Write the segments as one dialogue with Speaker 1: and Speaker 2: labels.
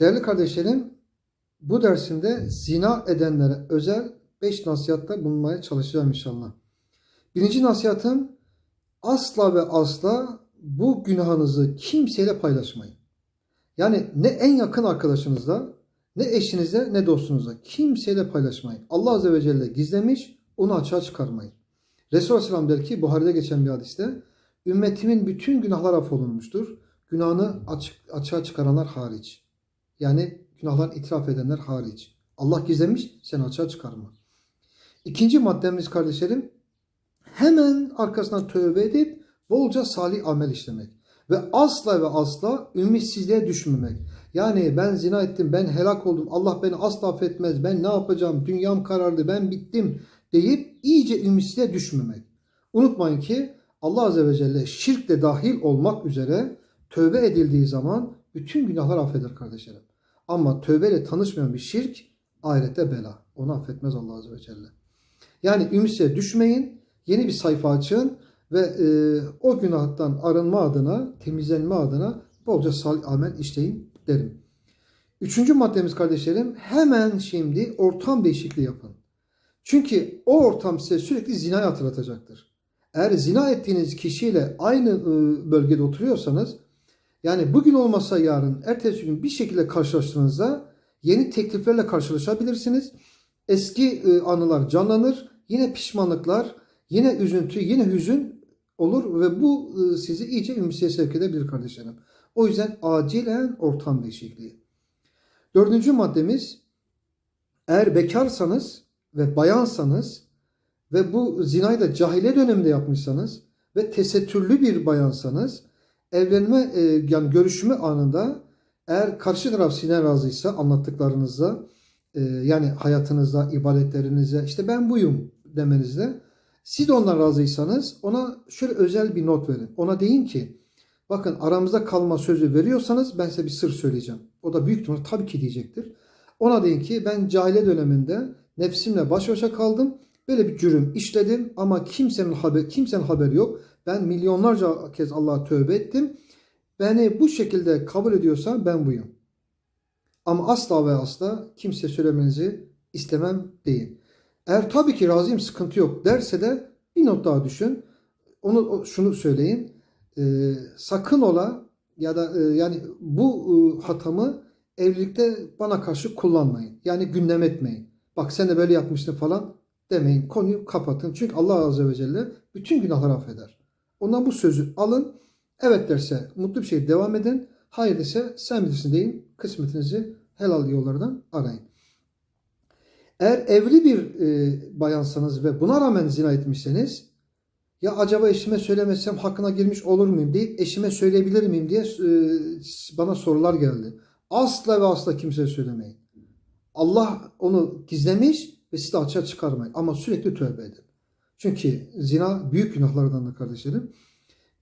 Speaker 1: Değerli kardeşlerim, bu dersimde zina edenlere özel 5 nasihatta bulunmaya çalışacağım inşallah. Birinci nasihatım asla ve asla bu günahınızı kimseyle paylaşmayın. Yani ne en yakın arkadaşınızla, ne eşinizle, ne dostunuzla kimseyle paylaşmayın. Allah Azze ve Celle gizlemiş, onu açığa çıkarmayın. Resulullah Aleyhisselam der ki Buhari'de geçen bir hadiste ümmetimin bütün günahları affolunmuştur. Günahını açık, açığa çıkaranlar hariç. Yani günahlarını itiraf edenler hariç. Allah gizlemiş, sen açığa çıkarma. İkinci maddemiz kardeşlerim, hemen arkasından tövbe edip bolca salih amel işlemek. Ve asla ve asla ümitsizliğe düşmemek. Yani ben zina ettim, ben helak oldum, Allah beni asla affetmez, ben ne yapacağım, dünyam karardı, ben bittim deyip iyice ümitsizliğe düşmemek. Unutmayın ki Allah Azze ve Celle şirk de dahil olmak üzere tövbe edildiği zaman bütün günahlar affeder kardeşlerim. Ama tövbeyle tanışmayan bir şirk ahirette bela. Onu affetmez Allah Azze ve Celle. Yani ümitsizliğe düşmeyin, yeni bir sayfa açın ve e, o günahtan arınma adına, temizlenme adına bolca salih amel işleyin derim. Üçüncü maddemiz kardeşlerim hemen şimdi ortam değişikliği yapın. Çünkü o ortam size sürekli zinayı hatırlatacaktır. Eğer zina ettiğiniz kişiyle aynı e, bölgede oturuyorsanız yani bugün olmasa yarın ertesi gün bir şekilde karşılaştığınızda yeni tekliflerle karşılaşabilirsiniz. Eski e, anılar canlanır. Yine pişmanlıklar, yine üzüntü, yine hüzün olur ve bu e, sizi iyice ümitsizliğe sevk edebilir kardeşlerim. O yüzden acilen ortam değişikliği. Dördüncü maddemiz eğer bekarsanız ve bayansanız ve bu zinayı da cahiliye döneminde yapmışsanız ve tesettürlü bir bayansanız evlenme e, yani görüşme anında eğer karşı taraf sizden razıysa anlattıklarınızda e, yani hayatınızda, ibadetlerinize işte ben buyum demenizde siz de ondan razıysanız ona şöyle özel bir not verin. Ona deyin ki bakın aramızda kalma sözü veriyorsanız ben size bir sır söyleyeceğim. O da büyük ihtimalle tabii ki diyecektir. Ona deyin ki ben cahile döneminde nefsimle baş başa kaldım. Böyle bir cürüm işledim ama kimsenin haber kimsenin haberi yok. Ben milyonlarca kez Allah'a tövbe ettim. Beni bu şekilde kabul ediyorsa ben buyum. Ama asla ve asla kimse söylemenizi istemem deyin. Eğer tabii ki razıyım sıkıntı yok derse de bir not daha düşün. Onu şunu söyleyin. Ee, sakın ola ya da e, yani bu e, hatamı evlilikte bana karşı kullanmayın. Yani gündem etmeyin. Bak sen de böyle yapmıştın falan demeyin. Konuyu kapatın. Çünkü Allah Azze ve Celle bütün günahları affeder. Ondan bu sözü alın. Evet derse mutlu bir şey devam edin. Hayır dese sen bilirsin deyin. Kısmetinizi helal yollardan arayın. Eğer evli bir e, bayansanız ve buna rağmen zina etmişseniz ya acaba eşime söylemesem hakkına girmiş olur muyum deyip eşime söyleyebilir miyim diye e, bana sorular geldi. Asla ve asla kimseye söylemeyin. Allah onu gizlemiş ve sizi açığa çıkarmayın. Ama sürekli tövbe edin. Çünkü zina büyük günahlardandır kardeşlerim.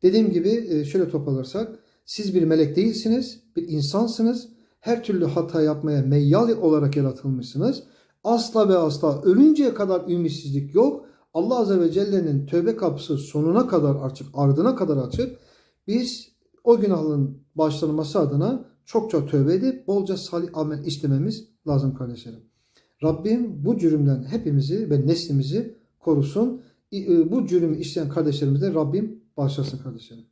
Speaker 1: Dediğim gibi e, şöyle toparlarsak siz bir melek değilsiniz, bir insansınız. Her türlü hata yapmaya meyyal olarak yaratılmışsınız. Asla ve asla ölünceye kadar ümitsizlik yok. Allah Azze ve Celle'nin tövbe kapısı sonuna kadar açık, ardına kadar açık. Biz o günahların başlanması adına çokça tövbe edip bolca salih amel işlememiz lazım kardeşlerim. Rabbim bu cürümden hepimizi ve neslimizi korusun. Bu cürümü işleyen kardeşlerimize Rabbim bağışlasın kardeşlerim.